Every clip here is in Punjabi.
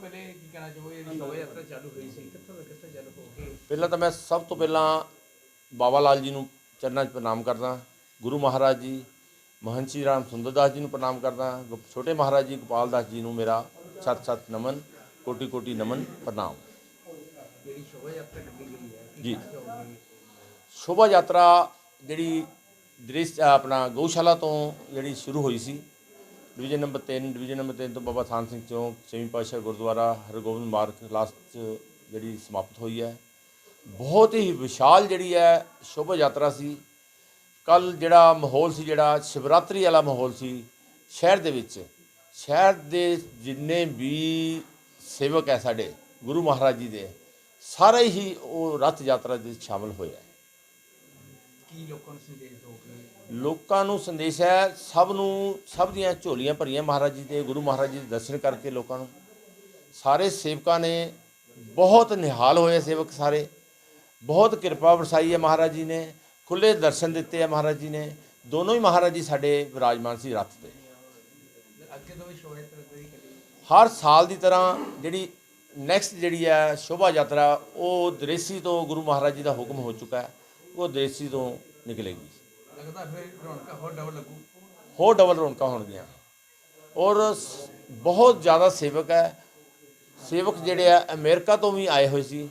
ਪਹਿਲੇ ਕੀ ਕਹਿਣਾ ਚਾਹੋਗੇ ਜਿਹੜੀ ਸ਼ੋਭਾ ਯਾਤਰਾ ਚਾਲੂ ਹੋਈ ਸੀ? ਕਿੱਥੋਂ ਤੋਂ ਕਿੱਥੇ ਚਾਲੂ ਹੋ ਕੇ ਪਹਿਲਾਂ ਤਾਂ ਮੈਂ ਸਭ ਤੋਂ ਪਹਿਲਾਂ ਬਾਬਾ ਲਾਲ ਜੀ ਨੂੰ ਚਰਨਾਂ 'ਚ ਪ੍ਰਣਾਮ ਕਰਦਾ ਗੁਰੂ ਮਹਾਰਾਜ ਜੀ ਮਹੰਤ ਸ਼੍ਰੀ ਰਾਮ ਸੁੰਦਰ ਦਾਸ ਜੀ ਨੂੰ ਪ੍ਰਣਾਮ ਕਰਦਾ ਛੋਟੇ ਮਹਾਰਾਜ ਜੀ ਗੋਪਾਲ ਦਾਸ ਜੀ ਨੂੰ ਮੇਰਾ ਸਤ ਸਤ ਨਮਨ ਕੋਟੀ ਕੋਟੀ ਨਮਨ ਪ੍ਰਣਾਮ। ਜਿਹੜੀ ਸ਼ੋਭਾ ਯਾਤਰਾ ਕੱਢੀ ਗਈ ਹੈ ਕੀ ਜੀ। ਸ਼ੋਭਾ ਯਾਤਰਾ ਜਿਹੜੀ ਦ੍ਰਿਸ਼ ਆਪਣਾ ਗਊਸ਼ਾਲਾ ਤੋਂ ਜਿਹੜੀ ਸ਼ੁਰੂ ਹੋਈ ਸੀ ਡਿਵੀਜ਼ਨ ਨੰਬਰ 3 ਡਿਵੀਜ਼ਨ ਨੰਬਰ 3 ਤੋਂ ਬਾਬਾ ਥਾਨ ਸਿੰਘ ਚੌਂਕ, ਛੇਵੀਂ ਪਾਤਸ਼ਾਹ ਗੁਰਦੁਆਰਾ, ਹਰਗੋਬਿੰਦ ਮਾਰਗ ਲਾਸਟ 'ਚ ਜਿਹੜੀ ਸਮਾਪਤ ਹੋਈ ਹੈ। ਬਹੁਤ ਹੀ ਵਿਸ਼ਾਲ ਜਿਹੜੀ ਹੈ ਸ਼ੋਭਾ ਯਾਤਰਾ ਸੀ। ਕੱਲ ਜਿਹੜਾ ਮਾਹੌਲ ਸੀ, ਜਿਹੜਾ ਸ਼ਿਵਰਾਤਰੀ ਵਾਲਾ ਮਾਹੌਲ ਸੀ ਸ਼ਹਿਰ ਦੇ ਵਿੱਚ। ਸ਼ਹਿਰ ਦੇ ਜਿੰਨੇ ਵੀ ਸੇਵਕ ਹੈ ਸਾਡੇ, ਗੁਰੂ ਮਹਾਰਾਜ ਜੀ ਦੇ, ਸਾਰੇ ਹੀ ਉਹ ਰਥ ਯਾਤਰਾ ਦੇ ਵਿੱਚ ਸ਼ਾਮਲ ਹੋਏ ਹੈ। ਕੀ ਲੋਕਾਂ ਨੂੰ ਸੰਦੇਸ਼ ਦੋਗੇ ਲੋਕਾਂ ਨੂੰ ਸੰਦੇਸ਼ ਹੈ ਸਭ ਨੂੰ ਸਭ ਦੀਆਂ ਝੋਲੀਆਂ ਭਰੀਆਂ ਮਹਾਰਾਜ ਜੀ ਦੇ ਗੁਰੂ ਮਹਾਰਾਜ ਜੀ ਦੇ ਦਰਸ਼ਨ ਕਰਕੇ ਲੋਕਾਂ ਨੂੰ। ਸਾਰੇ ਸੇਵਕਾਂ ਨੇ ਬਹੁਤ ਨਿਹਾਲ ਹੋਏ ਸੇਵਕ ਸਾਰੇ। ਬਹੁਤ ਕਿਰਪਾ ਵਰਸਾਈ ਹੈ ਮਹਾਰਾਜ ਜੀ ਨੇ ਖੁੱਲੇ ਦਰਸ਼ਨ ਦਿੱਤੇ ਹੈ ਮਹਾਰਾਜ ਜੀ ਨੇ। ਦੋਨੋਂ ਹੀ ਮਹਾਰਾਜ ਜੀ ਸਾਡੇ ਵਿਰਾਜਮਾਨ ਸੀ ਰੱਥ ਤੇ। ਹਰ ਸਾਲ ਦੀ ਤਰ੍ਹਾਂ ਜਿਹੜੀ ਨੈਕਸਟ ਜਿਹੜੀ ਹੈ ਸ਼ੋਭਾ ਯਾਤਰਾ ਉਹ ਦ੍ਰੇਸੀ ਤੋਂ ਗੁਰੂ ਮਹਾਰਾਜ ਜੀ ਦਾ ਹੁਕਮ ਹੋ ਚੁੱਕਾ ਹੈ ਉਹ ਦ੍ਰੇਸੀ ਤੋਂ ਨਿਕਲੇਗੀ। ਲੱਗਦਾ ਫਿਰ ਰੌਣਕਾਂ ਹੋਰ ਡਬਲ ਲੱਗੂ। ਹੋਰ ਡਬਲ ਰੌਣਕਾਂ ਹੋਣਗੀਆਂ। ਔਰ ਬਹੁਤ ਜ਼ਿਆਦਾ ਸੇਵਕ ਹੈ। ਸੇਵਕ ਜਿਹੜੇ ਆ ਅਮਰੀਕਾ ਤੋਂ ਵੀ ਆਏ ਹੋਏ ਸੀ।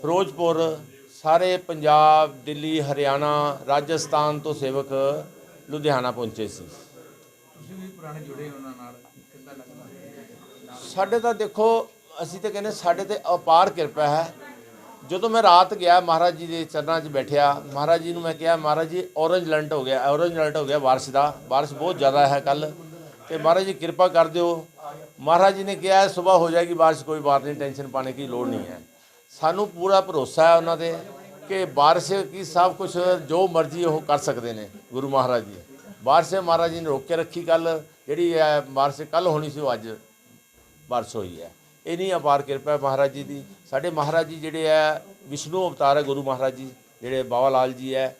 ਫਿਰੋਜ਼ਪੁਰ ਸਾਰੇ ਪੰਜਾਬ ਦਿੱਲੀ ਹਰਿਆਣਾ ਰਾਜਸਥਾਨ ਤੋਂ ਸੇਵਕ ਲੁਧਿਆਣਾ ਪਹੁੰਚੇ ਸੀ। ਤੁਸੀਂ ਵੀ ਪੁਰਾਣੇ ਜੁੜੇ ਹੋ ਉਹਨਾਂ ਨਾਲ। ਕਿੱਦਾਂ ਲੱਗਦਾ? ਸਾਡੇ ਤਾਂ ਦੇਖੋ ਅਸੀਂ ਤਾਂ ਕਹਿੰਦੇ ਸਾਡੇ ਤੇ ਅਪਾਰ ਕਿਰਪਾ ਹੈ। ਜਦੋਂ ਮੈਂ ਰਾਤ ਗਿਆ, ਮਹਾਰਾਜ ਜੀ ਦੇ ਚਰਨਾਂ 'ਚ ਬੈਠਿਆ, ਮਹਾਰਾਜ ਜੀ ਨੂੰ ਮੈਂ ਕਿਹਾ, ਮਹਾਰਾਜ ਜੀ, ਔਰੰਜ ਅਲਰਟ ਹੋ ਗਿਆ, ਔਰੰਜ ਅਲਰਟ ਹੋ ਗਿਆ ਬਾਰਿਸ਼ ਦਾ, ਬਾਰਿਸ਼ ਬਹੁਤ ਜ਼ਿਆਦਾ ਹੈ ਕੱਲ ਤੇ ਮਹਾਰਾਜ ਜੀ, ਕਿਰਪਾ ਕਰ ਦਿਓ। ਮਹਾਰਾਜ ਜੀ ਨੇ ਕਿਹਾ ਸਵੇਰ ਹੋ ਜਾਏਗੀ ਬਾਰਿਸ਼, ਕੋਈ ਬਾਤ ਨਹੀਂ ਟੈਨਸ਼ਨ ਪਾਣੇ ਦੀ ਲੋੜ ਨਹੀਂ ਹੈ। ਸਾਨੂੰ ਪੂਰਾ ਭਰੋਸਾ ਹੈ ਉਹਨਾਂ ਤੇ ਕਿ ਬਾਰਿਸ਼ ਕੀ ਸਭ ਕੁਝ ਜੋ ਮਰਜ਼ੀ ਉਹ ਕਰ ਸਕਦੇ ਨੇ, ਗੁਰੂ ਮਹਾਰਾਜ ਜੀ। ਬਾਰਿਸ਼ ਮਹਾਰਾਜ ਜੀ ਨੇ ਰੋਕ ਕੇ ਰੱਖੀ ਕੱਲ ਜਿਹੜੀ ਹੈ ਬਾਰਿਸ਼ ਕੱਲ ਹੋਣੀ ਸੀ, ਉਹ ਅੱਜ ਬਾਰਿਸ਼ ਹੋਈ ਹੈ। ਇਨੀ ਅਪਾਰ ਕਿਰਪਾ ਮਹਾਰਾਜ ਜੀ ਦੀ। ਸਾਡੇ ਮਹਾਰਾਜ ਜੀ ਜਿਹੜੇ ਆ, ਵਿਸ਼ਨੂੰ ਅਵਤਾਰ ਹੈ ਗੁਰੂ ਮਹਾਰਾਜ ਜੀ, ਜਿਹੜੇ ਬਾਵਾ ਲਾਲ ਜੀ ਹੈ,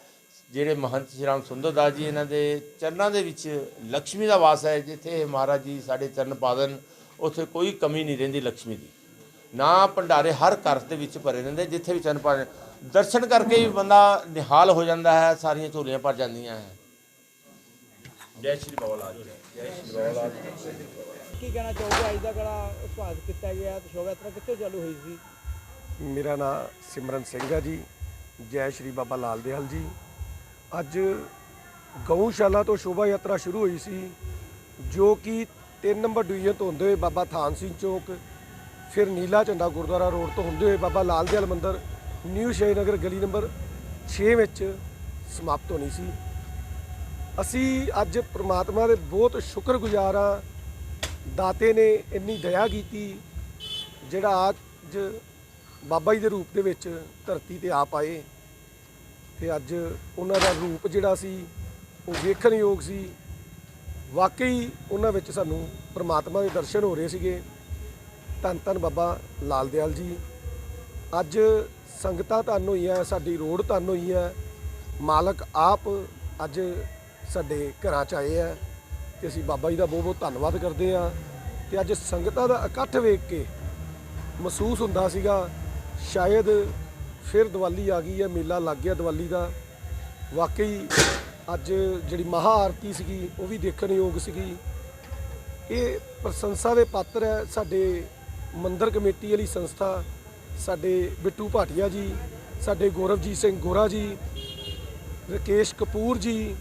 ਜਿਹੜੇ ਮਹੰਤ ਸ਼੍ਰੀ ਰਾਮ ਸੁੰਦਰ ਦਾਸ ਜੀ ਇਹਨਾਂ ਦੇ ਚਰਨਾਂ ਦੇ ਵਿੱਚ ਲక్ష్ਮੀ ਦਾ ਵਾਸ ਹੈ, ਜਿੱਥੇ ਮਹਾਰਾਜ ਜੀ ਸਾਡੇ ਚਰਨ ਪਾਦਨ, ਉੱਥੇ ਕੋਈ ਕਮੀ ਨਹੀਂ ਰਹਿੰਦੀ ਲక్ష్ਮੀ ਦੀ। ਨਾ ਭੰਡਾਰੇ ਹਰ ਘਰ ਦੇ ਵਿੱਚ ਭਰੇ ਰਹਿੰਦੇ, ਜਿੱਥੇ ਵੀ ਚਰਨ ਪਾਦਨ, ਦਰਸ਼ਨ ਕਰਕੇ ਵੀ ਬੰਦਾ ਨਿਹਾਲ ਹੋ ਜਾਂਦਾ ਹੈ, ਸਾਰੀਆਂ ਝੋਲੀਆਂ ਭਰ ਜਾਂਦੀਆਂ ਹੈ। ਜੈ ਸ਼੍ਰੀ ਬਾਬਾ ਲਾਲ ਜੀ। ਜੈ ਸ਼੍ਰੀ ਬਾਬਾ ਲਾਲ ਜੀ। ਕੀ ਕਹਿਣਾ ਚਾਹੋਗੇ? ਅੱਜ ਦਾ ਕਿਹੜਾ ਉਪਾਸ ਕੀਤਾ ਗਿਆ ਤੇ ਸ਼ੋਭਾ ਯਾਤਰਾ ਕਿੱਥੋਂ ਚਾਲੂ ਹੋਈ ਸੀ? ਮੇਰਾ ਨਾਮ ਸਿਮਰਨ ਸਿੰਘ ਹੈ ਜੀ। ਜੈ ਸ਼੍ਰੀ ਬਾਬਾ ਲਾਲ ਦਿਆਲ ਜੀ। ਅੱਜ ਗਊਸ਼ਾਲਾ ਤੋਂ ਸ਼ੋਭਾ ਯਾਤਰਾ ਸ਼ੁਰੂ ਹੋਈ ਸੀ, ਜੋ ਕਿ 3 ਨੰਬਰ ਡਿਵੀਜ਼ਨ ਤੋਂ ਹੁੰਦੇ ਹੋਏ ਬਾਬਾ ਥਾਨ ਸਿੰਘ ਚੌਕ, ਫਿਰ ਨੀਲਾ ਝੰਡਾ ਗੁਰਦੁਆਰਾ ਰੋਡ ਤੋਂ ਹੁੰਦੇ ਹੋਏ ਬਾਬਾ ਲਾਲ ਦਿਆਲ ਮੰਦਿਰ, ਨਿਊ ਸ਼ਹੀਨਗਰ ਗਲੀ ਨੰਬਰ 6 ਵਿੱਚ ਸਮਾਪਤ ਹੋਣੀ ਸੀ। ਅਸੀਂ ਅੱਜ ਪ੍ਰਮਾਤਮਾ ਦੇ ਬਹੁਤ ਸ਼ੁਕਰਗੁਜ਼ਾਰ ਆ ਦਾਤੇ ਨੇ ਇੰਨੀ ਦਇਆ ਕੀਤੀ, ਜਿਹੜਾ ਅੱਜ ਬਾਬਾ ਜੀ ਦੇ ਰੂਪ ਦੇ ਵਿੱਚ ਧਰਤੀ ਤੇ ਆ ਪਾਏ ਤੇ ਅੱਜ ਉਹਨਾਂ ਦਾ ਰੂਪ ਜਿਹੜਾ ਸੀ, ਉਹ ਵੇਖਣ ਯੋਗ ਸੀ। ਵਾਕਈ ਉਹਨਾਂ ਵਿੱਚ ਸਾਨੂੰ ਪ੍ਰਮਾਤਮਾ ਦੇ ਦਰਸ਼ਨ ਹੋ ਰਹੇ ਸੀਗੇ। ਧੰਨ ਧੰਨ ਬਾਬਾ ਲਾਲ ਦਿਆਲ ਜੀ। ਅੱਜ ਸੰਗਤਾਂ ਧੰਨ ਹੋਈਆਂ, ਸਾਡੀ ਰੋਡ ਧੰਨ ਹੋਈ ਹੈ। ਮਾਲਕ ਆਪ ਅੱਜ ਸਾਡੇ ਘਰਾਂ ਚ ਆਏ ਆ ਤੇ ਅਸੀਂ ਬਾਬਾ ਜੀ ਦਾ ਬਹੁਤ ਬਹੁਤ ਧੰਨਵਾਦ ਕਰਦੇ ਆ ਤੇ ਅੱਜ ਸੰਗਤਾਂ ਦਾ ਇਕੱਠ ਵੇਖ ਕੇ ਮਹਿਸੂਸ ਹੁੰਦਾ ਸੀਗਾ, ਸ਼ਾਇਦ ਫਿਰ ਦੀਵਾਲੀ ਆ ਗਈ ਹੈ, ਮੇਲਾ ਲੱਗ ਗਿਆ ਦੀਵਾਲੀ ਦਾ। ਵਾਕਈ ਅੱਜ ਜਿਹੜੀ ਮਹਾ ਆਰਤੀ ਸੀਗੀ, ਉਹ ਵੀ ਦੇਖਣ ਯੋਗ ਸੀਗੀ। ਇਹ ਪ੍ਰਸ਼ੰਸਾ ਦੇ ਪਾਤਰ ਹੈ ਸਾਡੇ ਮੰਦਰ ਕਮੇਟੀ ਵਾਲੀ ਸੰਸਥਾ, ਸਾਡੇ ਬਿੱਟੂ ਭਾਟੀਆ ਜੀ, ਸਾਡੇ ਗੌਰਵਜੀਤ ਸਿੰਘ ਗੋਰਾ ਜੀ, ਰਕੇਸ਼ ਕਪੂਰ ਜੀ,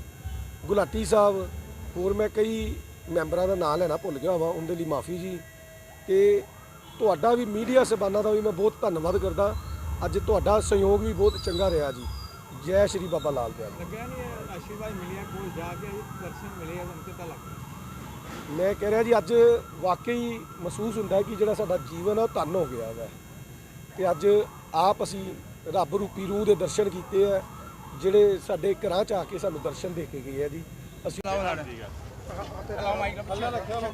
ਗੁਲਾਟੀ ਸਾਹਿਬ ਹੋਰ ਮੈਂ ਕਈ ਮੈਂਬਰਾਂ ਦਾ ਨਾਮ ਲੈਣਾ ਭੁੱਲ ਗਿਆ ਹਾਂ ਉਹਦੇ ਲਈ ਮਾਫੀ ਜੀ। ਤੇ ਤੁਹਾਡਾ ਵੀ ਮੀਡੀਆ ਸਬਾਨਾ ਦਾ ਵੀ ਮੈਂ ਬਹੁਤ ਧੰਨਵਾਦ ਕਰਦਾ। ਅੱਜ ਤੁਹਾਡਾ ਸਹਿਯੋਗ ਵੀ ਬਹੁਤ ਚੰਗਾ ਰਿਹਾ ਜੀ। ਜੈ ਸ਼੍ਰੀ ਬਾਬਾ ਲਾਲ ਦਿਆਲ। ਲੱਗਿਆ ਨਹੀਂ ਇਹ ਆਸ਼ੀਰਵਾਦ ਮਿਲਿਆ ਕੋਲ ਜਾ ਕੇ ਅੱਜ ਦਰਸ਼ਨ ਮਿਲੇ ਆ ਤੁਹਾਨੂੰ ਕਿੱਦਾਂ ਲੱਗਦਾ ਮੈਂ ਕਹਿ ਰਿਹਾ ਜੀ ਅੱਜ ਵਾਕਈ ਮਹਿਸੂਸ ਹੁੰਦਾ ਹੈ ਕਿ ਜਿਹੜਾ ਸਾਡਾ ਜੀਵਨ ਆ ਉਹ ਧੰਨ ਹੋ ਗਿਆ ਹੈ ਤੇ ਅੱਜ ਆਪ ਅਸੀਂ ਰੱਬ ਰੂਪੀ ਰੂਹ ਦੇ ਦਰਸ਼ਨ ਕੀਤੇ ਆ ਜਿਹੜੇ ਸਾਡੇ ਘਰਾਂ ਚ ਆ ਕੇ ਸਾਨੂੰ ਦਰਸ਼ਨ ਦੇ ਕੇ ਗਏ ਆ ਜੀ। ਅਸੀਂ ਲਾਓ ਮਾਈਕ ਅੱਲਾ ਰੱਖਿਆ ਮਾਈਕ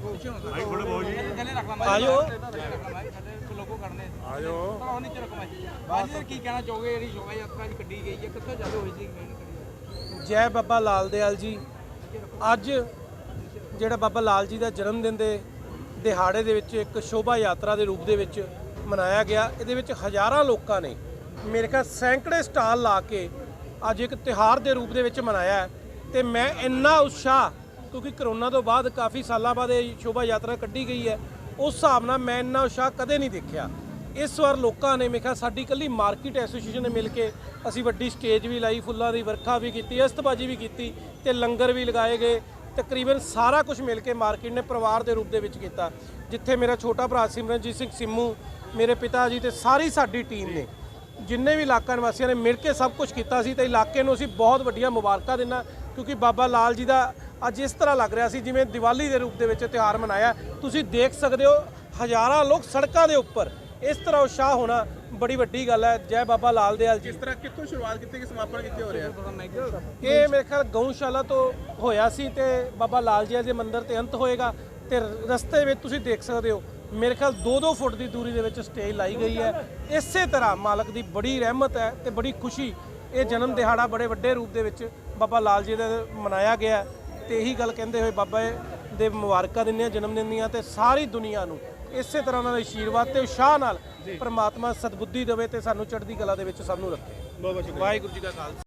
ਥੋੜੇ ਬਹੁਤ ਜੀ। ਥੱਲੇ ਰੱਖ ਲਾ ਮਾਈਕ। ਆਜੋ। ਥੱਲੇ ਰੱਖ ਲਾ ਮਾਈਕ। ਥੱਲੇ ਲੋਗੋ ਕਰਨੇ ਆਜੋ। ਉਹ ਨੀਚੇ ਰੱਖ ਮਾਈਕ। ਬਾਜੀ ਸਰ ਕੀ ਕਹਿਣਾ ਚਾਹੋਗੇ? ਜਿਹੜੀ ਸ਼ੋਭਾ ਯਾਤਰਾ ਅੱਜ ਕੱਢੀ ਗਈ ਹੈ ਕਿੱਥੋਂ ਚਾਲੂ ਹੋਈ ਸੀ? ਜੈ ਬਾਬਾ ਲਾਲ ਦਿਆਲ ਜੀ। ਅੱਜ ਜਿਹੜਾ ਬਾਬਾ ਲਾਲ ਜੀ ਦਾ ਜਨਮ ਦਿਨ ਦੇ ਦਿਹਾੜੇ ਦੇ ਵਿੱਚ ਇੱਕ ਸ਼ੋਭਾ ਯਾਤਰਾ ਦੇ ਰੂਪ ਦੇ ਵਿੱਚ ਮਨਾਇਆ ਗਿਆ। ਇਹਦੇ ਵਿੱਚ ਹਜ਼ਾਰਾਂ ਲੋਕਾਂ ਨੇ ਮੇਰੇ ਖਿਆਲ ਸੈਂਕੜੇ ਸਟਾਲ ਲਾ ਕੇ ਅੱਜ ਇੱਕ ਤਿਹਾਰ ਦੇ ਰੂਪ ਦੇ ਵਿੱਚ ਮਨਾਇਆ ਹੈ। ਤੇ ਮੈਂ ਇੰਨਾ ਉਤਸ਼ਾਹ, ਕਿਉਂਕਿ ਕਰੋਨਾ ਤੋਂ ਬਾਅਦ ਕਾਫੀ ਸਾਲਾਂ ਬਾਅਦ ਇਹ ਸ਼ੋਭਾ ਯਾਤਰਾ ਕੱਢੀ ਗਈ ਹੈ, ਉਸ ਹਿਸਾਬ ਨਾਲ ਮੈਂ ਇੰਨਾ ਉਤਸ਼ਾਹ ਕਦੇ ਨਹੀਂ ਦੇਖਿਆ। ਇਸ ਵਾਰ ਲੋਕਾਂ ਨੇ ਮੇਖਾ ਸਾਡੀ ਕੱਲੀ ਮਾਰਕੀਟ ਐਸੋਸੀਏਸ਼ਨ ਨੇ ਮਿਲ ਕੇ ਅਸੀਂ ਵੱਡੀ ਸਟੇਜ ਵੀ ਲਾਈ, ਫੁੱਲਾਂ ਦੀ ਵਰਖਾ ਵੀ ਕੀਤੀ, ਅਸਤਬਾਜੀ ਵੀ ਕੀਤੀ ਤੇ ਲੰਗਰ ਵੀ ਲਗਾਏ ਗਏ। ਤਕਰੀਬਨ ਸਾਰਾ ਕੁਝ ਮਿਲ ਕੇ ਮਾਰਕੀਟ ਨੇ ਪਰਿਵਾਰ ਦੇ ਰੂਪ ਦੇ ਵਿੱਚ ਕੀਤਾ, ਜਿੱਥੇ ਮੇਰਾ ਛੋਟਾ ਭਰਾ ਸਿਮਰਨਜੀਤ ਸਿੰਘ ਸਿੰਮੂ, ਮੇਰੇ ਪਿਤਾ ਜੀ ਤੇ ਸਾਰੀ ਸਾਡੀ ਟੀਮ ਨੇ, ਜਿੰਨੇ ਵੀ ਇਲਾਕਾ ਨਿਵਾਸੀਆਂ ਨੇ ਮਿਲ ਕੇ ਸਭ ਕੁਝ ਕੀਤਾ ਸੀ ਤੇ ਇਲਾਕੇ ਨੂੰ ਅਸੀਂ ਬਹੁਤ ਵੱਡੀਆਂ ਮੁਬਾਰਕਾਂ ਦਿੰਨਾ ਕਿਉਂਕਿ ਬਾਬਾ ਲਾਲ ਜੀ ਦਾ ਅੱਜ ਇਸ ਤਰ੍ਹਾਂ ਲੱਗ ਰਿਹਾ ਸੀ ਜਿਵੇਂ ਦੀਵਾਲੀ ਦੇ ਰੂਪ ਦੇ ਵਿੱਚ ਤਿਉਹਾਰ ਮਨਾਇਆ। ਤੁਸੀਂ ਦੇਖ ਸਕਦੇ ਹੋ ਹਜ਼ਾਰਾਂ ਲੋਕ ਸੜਕਾਂ ਦੇ ਉੱਪਰ ਇਸ ਤਰ੍ਹਾਂ ਉਤਸ਼ਾਹ ਹੋਣਾ ਬੜੀ ਵੱਡੀ ਗੱਲ ਹੈ। ਜੈ ਬਾਬਾ ਲਾਲ ਦਿਆਲ ਜੀ। ਇਸ ਤਰ੍ਹਾਂ ਕਿੱਥੋਂ ਸ਼ੁਰੂਆਤ ਕੀਤੀ ਕਿ ਸਮਾਪਨ ਕਿੱਥੇ ਹੋ ਰਿਹਾ? ਇਹ ਮੇਰੇ ਖਿਆਲ ਗਊਸ਼ਾਲਾ ਤੋਂ ਹੋਇਆ ਸੀ ਤੇ ਬਾਬਾ ਲਾਲ ਜੀ ਦੇ ਮੰਦਿਰ ਤੇ ਅੰਤ ਹੋਏਗਾ ਤੇ ਰਸਤੇ ਵਿੱਚ ਤੁਸੀਂ ਦੇਖ ਸਕਦੇ ਹੋ ਮੇਰੇ ਖਿਆਲ 2-2 ਫੁੱਟ ਦੀ ਦੂਰੀ ਦੇ ਵਿੱਚ ਸਟੇਜ ਲਾਈ ਗਈ ਹੈ। ਇਸੇ ਤਰ੍ਹਾਂ ਮਾਲਕ ਦੀ ਬੜੀ ਰਹਿਮਤ ਹੈ ਤੇ ਬੜੀ ਖੁਸ਼ੀ ਇਹ ਜਨਮ ਦਿਹਾੜਾ ਬੜੇ ਵੱਡੇ ਰੂਪ ਦੇ ਵਿੱਚ ਬਾਬਾ ਲਾਲ ਜੀ ਦਾ ਮਨਾਇਆ ਗਿਆ ਤੇ ਇਹੀ ਗੱਲ ਕਹਿੰਦੇ ਹੋਏ ਬਾਬਾ ਦੇ ਮੁਬਾਰਕਾਂ ਦਿੰਦੇ ਆ ਜਨਮ ਦਿਨ ਦੀਆਂ ਤੇ ਸਾਰੀ ਦੁਨੀਆ ਨੂੰ ਇਸੇ ਤਰ੍ਹਾਂ ਨਾਲ ਆਸ਼ੀਰਵਾਦ ਤੇ ਉਸ਼ਾਹ ਨਾਲ ਪ੍ਰਮਾਤਮਾ ਸਤਬੁੱਧੀ ਦੇਵੇ ਤੇ ਸਾਨੂੰ ਚੜ੍ਹਦੀ ਕਲਾ ਦੇ ਵਿੱਚ ਸਭ ਨੂੰ ਰੱਖੇ। ਵਾਹਿਗੁਰੂ ਜੀ ਕਾ ਖਾਲਸਾ।